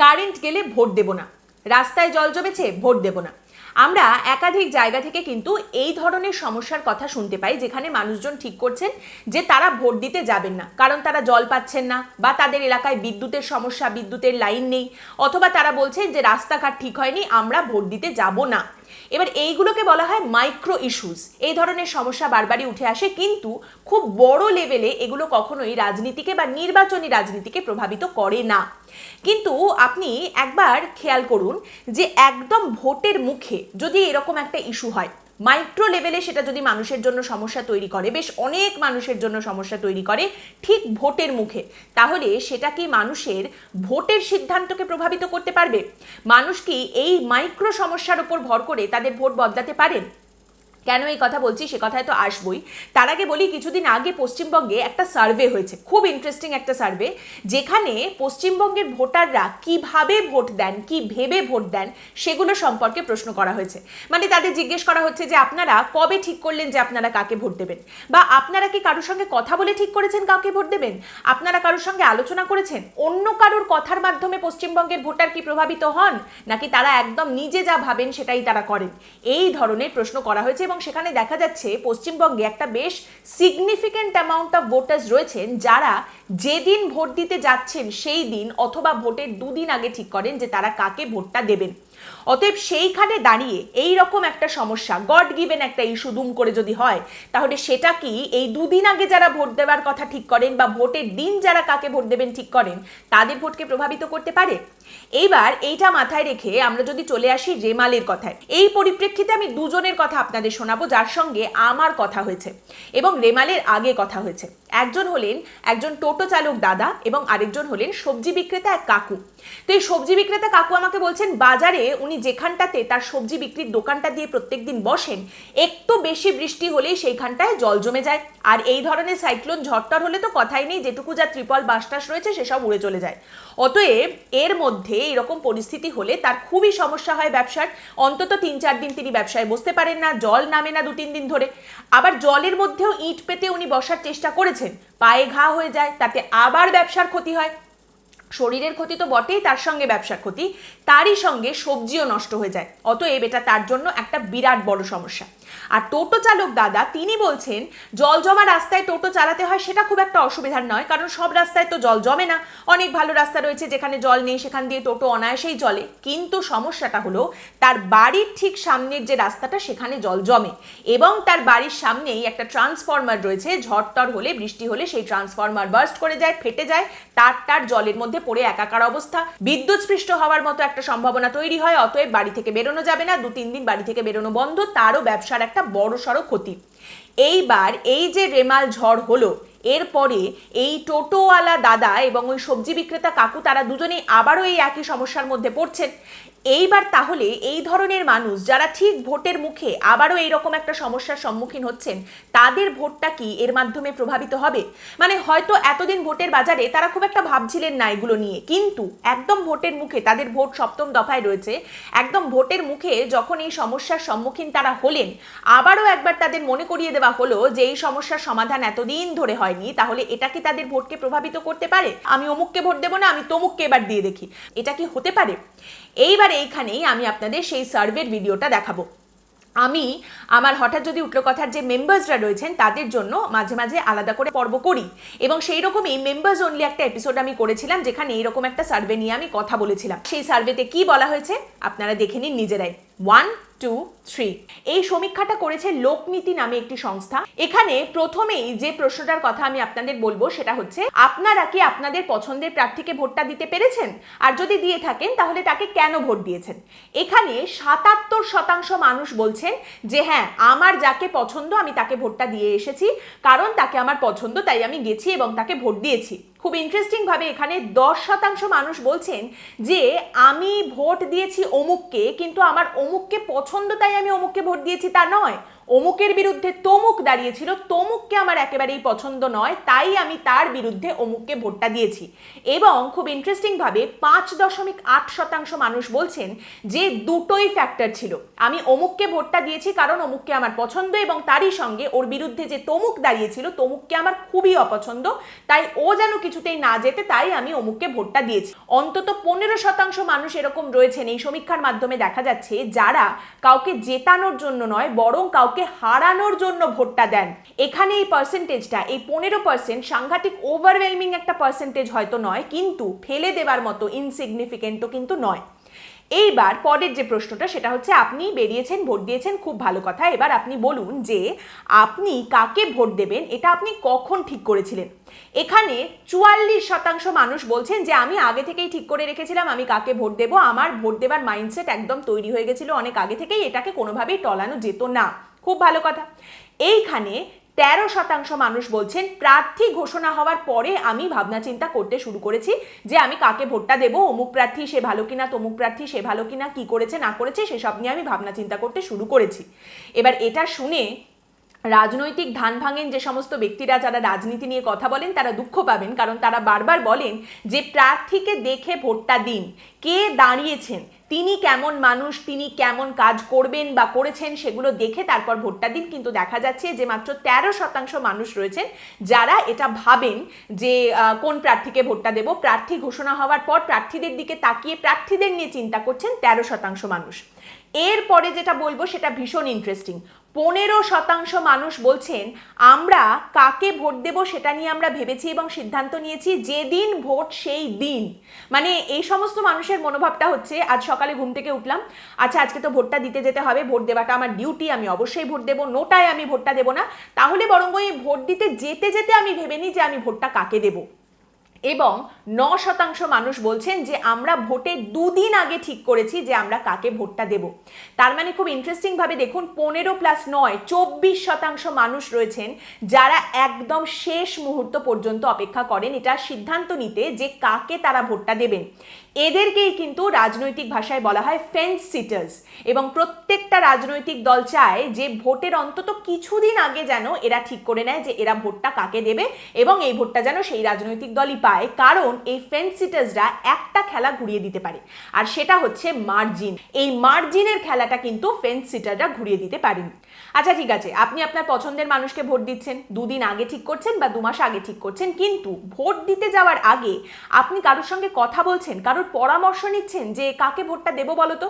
Current গেলে vote দেব না। রাস্তায় জল জমেছে, ভোট দেব না। আমরা একাধিক জায়গা থেকে কিন্তু এই ধরনের সমস্যার কথা শুনতে পাই, যেখানে মানুষজন ঠিক করছেন যে তারা ভোট দিতে যাবেন না। কারণ তারা জল পাচ্ছেন না বা তাদের এলাকায় বিদ্যুতের সমস্যা, বিদ্যুতের লাইন নেই, অথবা তারা বলছেন যে রাস্তাঘাট ঠিক হয়নি, আমরা ভোট দিতে যাব না। এবার এইগুলোকে বলা হয় মাইক্রো ইস্যুস এই ধরনের সমস্যা বারবারই উঠে আসে, কিন্তু খুব বড় লেভেলে এগুলো কখনোই রাজনীতিকে বা নির্বাচনী রাজনীতিকে প্রভাবিত করে না। কিন্তু আপনি একবার খেয়াল করুন যে একদম ভোটের মুখে যদি এরকম একটা ইস্যু হয় মাইক্রো লেভেলে সেটা যদি মানুষের জন্য সমস্যা তৈরি করে, বেশ অনেক মানুষের জন্য সমস্যা তৈরি করে ঠিক ভোটের মুখে, তাহলে সেটা কি মানুষের ভোটের সিদ্ধান্তকে প্রভাবিত করতে পারবে? মানুষ কি এই মাইক্রো সমস্যার উপর ভর করে তাদের ভোট বদলাতে পারেন? কেন এই কথা বলছি সে কথায় তো আসবই। তার আগে বলি, কিছুদিন আগে পশ্চিমবঙ্গে একটা সার্ভে হয়েছে, খুব ইন্টারেস্টিং একটা সার্ভে, যেখানে পশ্চিমবঙ্গের ভোটাররা কীভাবে ভোট দেন, কি ভেবে ভোট দেন, সেগুলো সম্পর্কে প্রশ্ন করা হয়েছে। মানে তাদের জিজ্ঞেস করা হচ্ছে যে, আপনারা কবে ঠিক করলেন যে আপনারা কাকে ভোট দেবেন? বা আপনারা কি কারোর সঙ্গে কথা বলে ঠিক করেছেন কাউকে ভোট দেবেন? আপনারা কারোর সঙ্গে আলোচনা করেছেন? অন্য কারোর কথার মাধ্যমে পশ্চিমবঙ্গের ভোটার কি প্রভাবিত হন? নাকি তারা একদম নিজে যা ভাবেন সেটাই তারা করেন? এই ধরনের প্রশ্ন করা হয়েছে এবং সেখানে দেখা যাচ্ছে পশ্চিমবঙ্গে একটা বেশ সিগনিফিক্যান্ট অ্যামাউন্ট অফ ভোটার্স রয়েছেন যারা যেদিন ভোট দিতে যাচ্ছেন সেই দিন অথবা ভোটের দুদিন আগে ঠিক করেন যে তারা কাকে ভোটটা দেবেন। অতএব সেইখানে দাঁড়িয়ে এই রকম একটা সমস্যা গড গিভেন একটা ইস্যু দুম করে যদি হয়, তাহলে সেটা কি এই দুদিন আগে যারা ভোট দেওয়ার কথা ঠিক করেন বা ভোটের দিন যারা কাকে ভোট দেবেন ঠিক করেন, তাদের ভোটকে প্রভাবিত করতে পারে? এইবার এইটা মাথায় রেখে আমরা যদি চলে আসি রেমালের কথায়। এই পরিপ্রেক্ষিতে আমি দুজনের কথা আপনাদের শোনাবো, যার সঙ্গে আমার কথা হয়েছে এবং রেমালের আগে কথা হয়েছে। একজন হলেন একজন টোটো চালক দাদা এবং আরেকজন হলেন সবজি বিক্রেতা এক কাকু। তো এই সবজি বিক্রেতা কাকু আমাকে বলছেন, বাজারে উনি যেখানটাতে তার সবজি বিক্রির দোকানটা দিয়ে প্রত্যেকদিন বসেন, একটু বেশি বৃষ্টি হলেই সেইখানটায় জল জমে যায়। আর এই ধরনের সাইক্লোন ঝড়টর হলে তো কথাই নেই, যেটুকু যা ত্রিপল বাসটাস রয়েছে সেসব উড়ে চলে যায়। অতএব এর মধ্যে এরকম পরিস্থিতি হলে তার খুবই সমস্যা হয় ব্যবসার। অন্তত তিন চার দিন তিনি ব্যবসায় বসতে পারেন না, জল নামে না দু তিন দিন ধরে। আবার জলের মধ্যেও ইট পেতে উনি বসার চেষ্টা করেছেন, পায়ে ঘা হয়ে যায়, তাতে আবার ব্যবসার ক্ষতি হয়। শরীরের ক্ষতি তো বটেই, তার সঙ্গে ব্যবসার ক্ষতি। তারই সঙ্গে সবজিও নষ্ট হয়ে যায়। অতএব এটা তার জন্য একটা বিরাট বড় সমস্যা। আর টোটো চালক দাদা, তিনি বলছেন, জল জমা রাস্তায় টোটো চালাতে হয় সেটা খুব একটা অসুবিধার নয়, কারণ সব রাস্তায় তো জল জমে না। অনেক ভালো রাস্তা রয়েছে, যেখানে জল নেই, সেখান দিয়ে টোটো অনায়াসেই চলে। কিন্তু সমস্যাটা হলো, তার বাড়ির ঠিক সামনের যে রাস্তাটা, সেখানে জল জমে। এবং তার বাড়ির সামনেই একটা ট্রান্সফরমার রয়েছে, ঝড়টর হলে, বৃষ্টি হলে সেই ট্রান্সফরমার বার্স্ট করে যায়, ফেটে যায়, তার তার জলের মধ্যে পড়ে একাকার অবস্থা। বিদ্যুৎ স্পৃষ্ট হওয়ার মতো একটা সম্ভাবনা তৈরি হয়, অতএব বাড়ি থেকে বেরোনো যাবে না। দু তিন দিন বাড়ি থেকে বেরোনো বন্ধ, তারও ব্যবসার একটা বড় সড়ো ক্ষতি। এইবার এই যে রেমাল ঝড় হলো, এরপরে এই টোটোওয়ালা দাদা এবং ওই সবজি বিক্রেতা কাকু, তারা দুজনেই আবারও এই একই সমস্যার মধ্যে পড়ছেন। এইবার তাহলে এই ধরনের মানুষ যারা ঠিক ভোটের মুখে আবারও এইরকম একটা সমস্যার সম্মুখীন হচ্ছেন, তাদের ভোটটা কি এর মাধ্যমে প্রভাবিত হবে? মানে হয়তো এতদিন ভোটের বাজারে তারা খুব একটা ভাবছিলেন না এগুলো নিয়ে। কিন্তু একদম ভোটের মুখে তাদের ভোট সপ্তম দফায় রয়েছে। একদম ভোটের মুখে যখন এই সমস্যার সম্মুখীন তারা হলেন, আবারও একবার তাদের মনে করিয়ে দেওয়া হলো যে এই সমস্যার সমাধান এতদিন ধরে হয়নি, তাহলে এটা কি তাদের ভোটকে প্রভাবিত করতে পারে? আমি অমুককে ভোট দেবো না, আমি তমুককে এবার দিয়ে দেখি। এটা কি হতে পারে? এইবার এইখানেই আমি আপনাদের সেই সার্ভের ভিডিওটা দেখাবো। আমি আমার হঠাৎ যদি উঠল কথার যে মেম্বার্সরা রয়েছেন, তাদের জন্য মাঝে মাঝে আলাদা করে পর্ব করি এবং সেই রকমই মেম্বার্স অনলি একটা এপিসোড আমি করেছিলাম, যেখানে এইরকম একটা সার্ভে নিয়ে আমি কথা বলেছিলাম। সেই সার্ভেতে কি বলা হয়েছে? আপনারা দেখে নিন নিজেরাই। ওয়ান টু থ্রি এই সমীক্ষাটা করেছে লোকনীতি নামে একটি সংস্থা। এখানে প্রথমেই যে প্রশ্নটার কথা আমি আপনাদের বলব সেটা হচ্ছে, আপনারা কি আপনাদের পছন্দের প্রার্থীকে ভোটটা দিতে পেরেছেন? আর যদি দিয়ে থাকেন, তাহলে তাকে কেন ভোট দিয়েছেন? এখানে সাতাত্তর শতাংশ মানুষ বলছেন যে হ্যাঁ আমার যাকে পছন্দ আমি তাকে ভোটটা দিয়ে এসেছি। কারণ তাকে আমার পছন্দ, তাই আমি গেছি এবং তাকে ভোট দিয়েছি। খুব ইন্টারেস্টিংভাবে এখানে দশ শতাংশ মানুষ বলছেন যে, আমি ভোট দিয়েছি অমুককে, কিন্তু আমার অমুককে পছন্দ তাই আমি অমুককে ভোট দিয়েছি তা নয়। অমুকের বিরুদ্ধে তমুক দাঁড়িয়েছিল, তমুককে আমার একেবারেই পছন্দ নয়, তাই আমি তার বিরুদ্ধে অমুককে ভোটটা দিয়েছি। এবং খুব ইন্টারেস্টিংভাবে পাঁচ দশমিক আট শতাংশ মানুষ বলছেন যে দুটোই ফ্যাক্টর ছিল। আমি অমুককে ভোটটা দিয়েছি কারণ অমুককে আমার পছন্দ এবং তারই সঙ্গে ওর বিরুদ্ধে যে তমুক দাঁড়িয়েছিল, তমুককে আমার খুবই অপছন্দ, তাই ও যেন কিছুতেই না যেতে, তাই আমি অমুককে ভোটটা দিয়েছি। অন্তত পনেরো শতাংশ মানুষ এরকম রয়েছেন এই সমীক্ষার মাধ্যমে দেখা যাচ্ছে যারা কাউকে জেতানোর জন্য নয়, বরং কাউকে হারানোর জন্য ভোটটা দেন। এখানে এই পার্সেন্টেজটা এই পনেরো পার্সেন্ট সাংঘাতিক ওভারওয়েলমিং একটা পার্সেন্টেজ হয়তো নয়, কিন্তু ফেলে দেবার মতো ইনসিগনিফিকেন্টও কিন্তু নয়। এইবার পরের যে প্রশ্নটা, সেটা হচ্ছে আপনি বেরিয়েছেন, ভোট দিয়েছেন, খুব ভালো কথা। এবার আপনি বলুন যে আপনি কাকে ভোট দেবেন, এটা আপনি কখন ঠিক করেছিলেন? এখানে চুয়াল্লিশ শতাংশ মানুষ বলছেন যে আমি আগে থেকেই ঠিক করে রেখেছিলাম, আমি কাকে ভোট দেবো। আমার ভোট দেবার মাইন্ডসেট একদম তৈরি হয়ে গেছিল অনেক আগে থেকেই। এটাকে কোনোভাবেই টলানো যেত না। খুব ভালো কথা। এইখানে তেরো শতাংশ মানুষ বলছেন, প্রার্থী ঘোষণা হওয়ার পরে আমি ভাবনা চিন্তা করতে শুরু করেছি যে আমি কাকে ভোটটা দেবো, অমুক প্রার্থী সে ভালো কিনা, তমুক প্রার্থী সে ভালো কিনা, কি করেছে, না করেছে, সেসব নিয়ে আমি ভাবনা চিন্তা করতে শুরু করেছি। এবার এটা শুনে রাজনৈতিক ধান ভাঙেন যে সমস্ত ব্যক্তিরা যারা রাজনীতি নিয়ে কথা বলেন, তারা দুঃখ পাবেন। কারণ তারা বারবার বলেন যে প্রার্থীকে দেখে ভোটটা দিন। কে দাঁড়িয়েছেন? তিনি কেমন মানুষ? তিনি কেমন কাজ করবেন বা করেছেন সেগুলো দেখে তারপর ভোটটা দিন। কিন্তু দেখা যাচ্ছে যে মাত্র তেরো শতাংশ মানুষ রয়েছেন যারা এটা ভাবেন যে কোন প্রার্থীকে ভোটটা দেব। প্রার্থী ঘোষণা হওয়ার পর প্রার্থীদের দিকে তাকিয়ে প্রার্থীদের নিয়ে চিন্তা করছেন তেরো শতাংশ মানুষ। এরপরে যেটা বলব সেটা ভীষণ ইন্টারেস্টিং পনেরো শতাংশ মানুষ বলছেন, আমরা কাকে ভোট দেব সেটা নিয়ে আমরা ভেবেছি এবং সিদ্ধান্ত নিয়েছি যেদিন ভোট সেই দিন। মানে এই সমস্ত মানুষের মনোভাবটা হচ্ছে, আজ সকালে ঘুম থেকে উঠলাম আচ্ছা আজকে তো ভোটটা দিতে যেতে হবে, ভোট দেওয়াটা আমার ডিউটি আমি অবশ্যই ভোট দেবো, নোটায় আমি ভোটটা দেবো না। তাহলে বরং এই ভোট দিতে যেতে যেতে আমি ভেবে নিই যে আমি ভোটটা কাকে দেবো। এবং ন শতাংশ মানুষ বলছেন যে আমরা ভোটের দুদিন আগে ঠিক করেছি যে আমরা কাকে ভোটটা দেব। তার মানে খুব ইন্টারেস্টিং ভাবে দেখুন, পনেরো প্লাস নয়, চব্বিশ শতাংশ মানুষ রয়েছেন যারা একদম শেষ মুহূর্ত পর্যন্ত অপেক্ষা করেন এটা সিদ্ধান্ত নিতে যে কাকে তারা ভোটটা দেবেন। এদেরকেই কিন্তু রাজনৈতিক ভাষায় বলা হয় ফেন্স সিটার্স এবং প্রত্যেকটা রাজনৈতিক দল চায় যে ভোটের অন্তত কিছুদিন আগে যেন এরা ঠিক করে নেয় যে এরা ভোটটা কাকে দেবে এবং এই ভোটটা যেন সেই রাজনৈতিক দলই পায় কারণ এই ফেন্স সিটার্সরা একটা খেলা ঘুরিয়ে দিতে পারে। আর সেটা হচ্ছে মার্জিন। এই মার্জিনের খেলাটা কিন্তু ফেন্স সিটাররা ঘুরিয়ে দিতে পারেন। আচ্ছা ঠিক আছে। আপনি আপনার পছন্দের মানুষকে ভোট দিচ্ছেন, দুদিন আগে ঠিক করছেন বা দু মাস আগে ঠিক করছেন, কিন্তু ভোট দিতে যাওয়ার আগে আপনি কারোর সঙ্গে কথা বলছেন, কারোর পরামর্শ নিচ্ছেন যে কাকে ভোটটা দেবো বলো তো?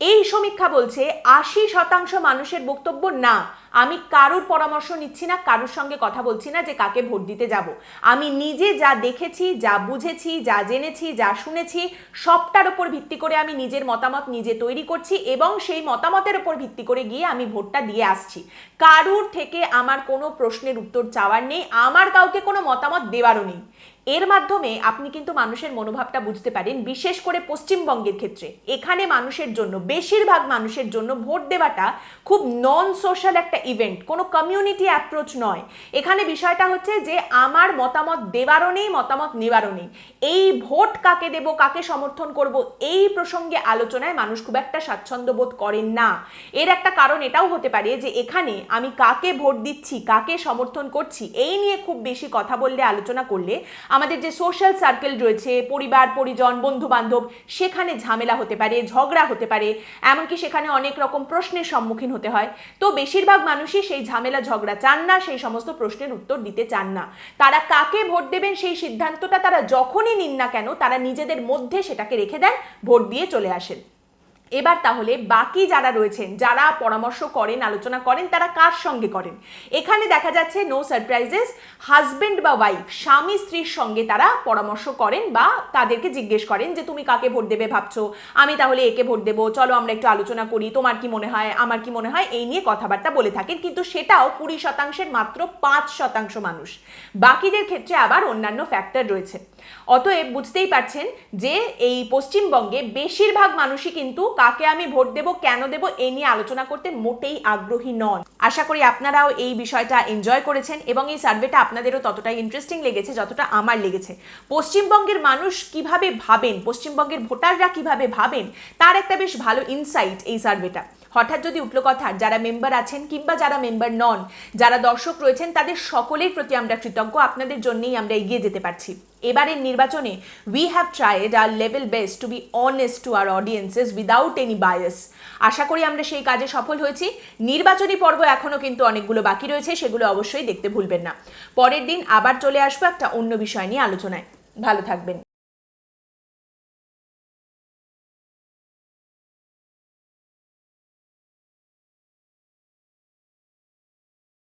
এই সমীক্ষা বলছে আশি শতাংশ মানুষের বক্তব্য না। আমি কারোর পরামর্শ নিচ্ছি না, কারোর সঙ্গে কথা বলছি না যে কাকে ভোট দিতে যাব। আমি নিজে যা দেখেছি, যা বুঝেছি, যা জেনেছি, যা শুনেছি, সবটার উপর ভিত্তি করে আমি নিজের মতামত নিজে তৈরি করছি এবং সেই মতামতের উপর ভিত্তি করে গিয়ে আমি ভোটটা দিয়ে আসছি। কারুর থেকে আমার কোনো প্রশ্নের উত্তর চাওয়ার নেই, আমার কাউকে কোনো মতামত দেওয়ারও নেই। এর মাধ্যমে আপনি কিন্তু মানুষের মনোভাবটা বুঝতে পারেন, বিশেষ করে পশ্চিমবঙ্গের ক্ষেত্রে। এখানে মানুষের জন্য, বেশিরভাগ মানুষের জন্য ভোট দেওয়াটা খুব নন সোশ্যাল একটা ইভেন্ট কোনো কমিউনিটি অ্যাপ্রোচ নয়। এখানে বিষয়টা হচ্ছে যে, আমার মতামত দেওয়ারও নেই, মতামত নেওয়ারও নেই। এই ভোট কাকে দেব, কাকে সমর্থন করব, এই প্রসঙ্গে আলোচনায় মানুষ খুব একটা স্বাচ্ছন্দ্য বোধ করেন না। এর একটা কারণ এটাও হতে পারে যে, এখানে আমি কাকে ভোট দিচ্ছি, কাকে সমর্থন করছি, এই নিয়ে খুব বেশি কথা বললে, আলোচনা করলে আমাদের যে সোশ্যাল সার্কেল রয়েছে, পরিবার, পরিজন বন্ধু বান্ধব সেখানে ঝামেলা হতে পারে, ঝগড়া হতে পারে, এমনকি সেখানে অনেক রকম প্রশ্নের সম্মুখীন হতে হয়। তো বেশিরভাগ মানুষই সেই ঝামেলা, ঝগড়া চান না, সেই সমস্ত প্রশ্নের উত্তর দিতে চান না। তারা কাকে ভোট দেবেন, সেই সিদ্ধান্তটা তারা যখনই নিন না কেন, তারা নিজেদের মধ্যে সেটাকে রেখে দেন, ভোট দিয়ে চলে আসেন। এবার তাহলে বাকি যারা রয়েছেন, যারা পরামর্শ করেন, আলোচনা করেন, তারা কার সঙ্গে করেন? এখানে দেখা যাচ্ছে নো সারপ্রাইজেস হাজবেন্ড বা ওয়াইফ স্বামী স্ত্রীর সঙ্গে তারা পরামর্শ করেন বা তাদেরকে জিজ্ঞেস করেন যে, তুমি কাকে ভোট দেবে? ভাবছ, আমি তাহলে একে ভোট দেবো, চলো আমরা একটু আলোচনা করি, তোমার কি মনে হয়, আমার কি মনে হয়? এই নিয়ে কথাবার্তা বলে থাকেন, কিন্তু সেটাও কুড়ি শতাংশের মাত্র পাঁচ শতাংশ মানুষ। বাকিদের ক্ষেত্রে আবার অন্যান্য ফ্যাক্টর রয়েছে। অতএব বুঝতেই পারছেন যে এই পশ্চিমবঙ্গে বেশিরভাগ মানুষই কিন্তু কাকে আমি ভোট দেব, কেন দেব, এ নিয়ে আলোচনা করতে মোটেই আগ্রহী নন। আশা করি আপনারাও এই বিষয়টা এনজয় করেছেন এবং এই সার্ভেটা আপনাদেরও ততটাই ইন্টারেস্টিং লেগেছে যতটা আমার লেগেছে। পশ্চিমবঙ্গের মানুষ কীভাবে ভাবেন, পশ্চিমবঙ্গের ভোটাররা কীভাবে ভাবেন, তার একটা বেশ ভালো ইনসাইট এই সার্ভেটা হঠাৎ যদি উঠল কথা, যারা মেম্বার আছেন কিংবা যারা মেম্বার নন, যারা দর্শক রয়েছেন, তাদের সকলের প্রতি আমরা কৃতজ্ঞ, আপনাদের জন্যেই আমরা এগিয়ে যেতে পারছি। এবারের নির্বাচনে we have tried our level best to be honest to our audiences without any bias আশা করি আমরা সেই কাজে সফল হয়েছি। নির্বাচনী পর্ব এখনও কিন্তু অনেকগুলো বাকি রয়েছে, সেগুলো অবশ্যই দেখতে ভুলবেন না। পরের দিন আবার চলে আসব একটা অন্য বিষয় নিয়ে আলোচনায়। ভালো থাকবেন।